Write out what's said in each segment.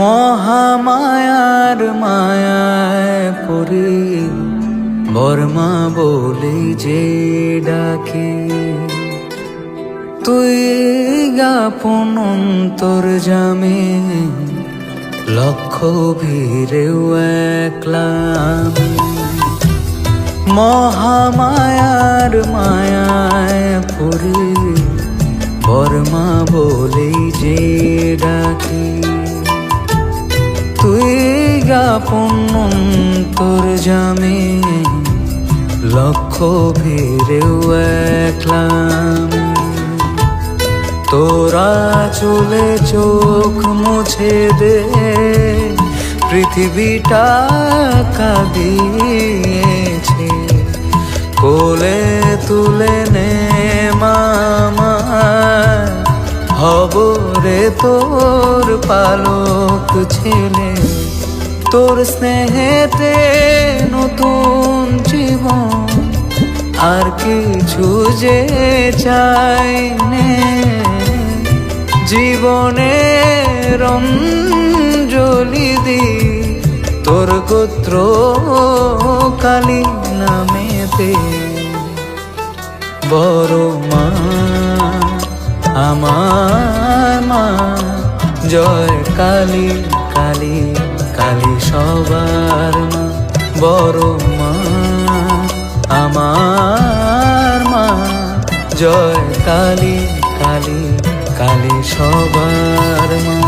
মহামায়ার মায়ায় পড়ি বর্মা বলে যে ডাকে তুই গাপন অন্তর জামে লক্ষ ভিড়েও একলাম মহামায়ার মায়ায় পড়ি বর্মা বলেই যে ডাকি। তুই গাপন অন্তর জামে লক্ষ ভিড়েও একলাম তোরা চলে চোখ মুছে দে, পৃথিবীটা কাঁদিয়েছে কোলে তুলে নে মামা, হব রে তোর পালক ছেলে। তোর স্নেহেতে নতুন জীবন, আর কিছু যে চাই নে। জীবনে রঞ্জলি দি, তোর গোত্র কালী নামেতে। বড় মা, আমার মা, জয় কালী কালী কালী সবার মা। বড় মা, আমার মা, জয় কালী কালী কালী সবার মা।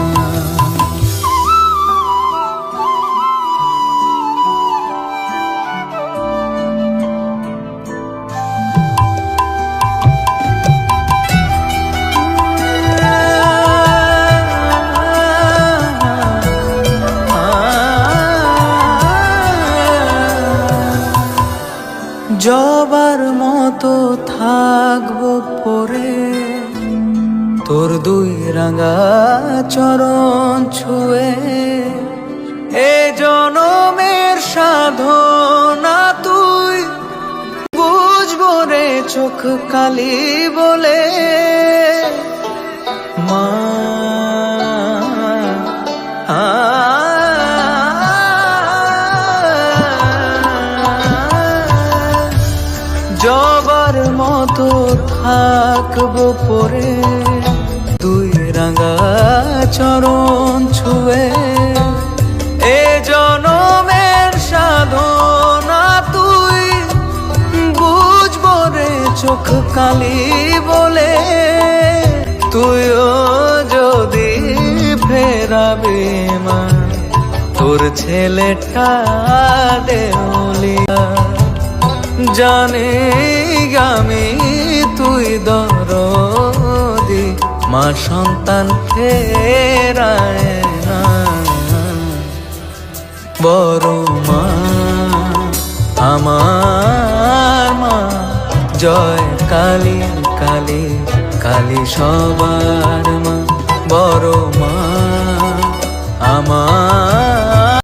জবার মতো থাকব পরে। তোর দুই রাঙা চরণ ছুঁয়ে। এ জনমের সাধনা তুই, বুঝব রে চোখ কালি বলে। মা জবার মতো থাকব পরে। রাঙা চরণ ছুঁয়ে, এ জনমের সাধনা তুই বুঝব রে চোখ কালি বলে। তুইও যদি ফেরাবে মা, তোর ছেলেটা দেউলিয়া। জানে আমি তুই দরদি আমার সন্তান না। বড় মা, আমার মা, জয় কালী কালী কালী সবার মা। বড় মা, আমার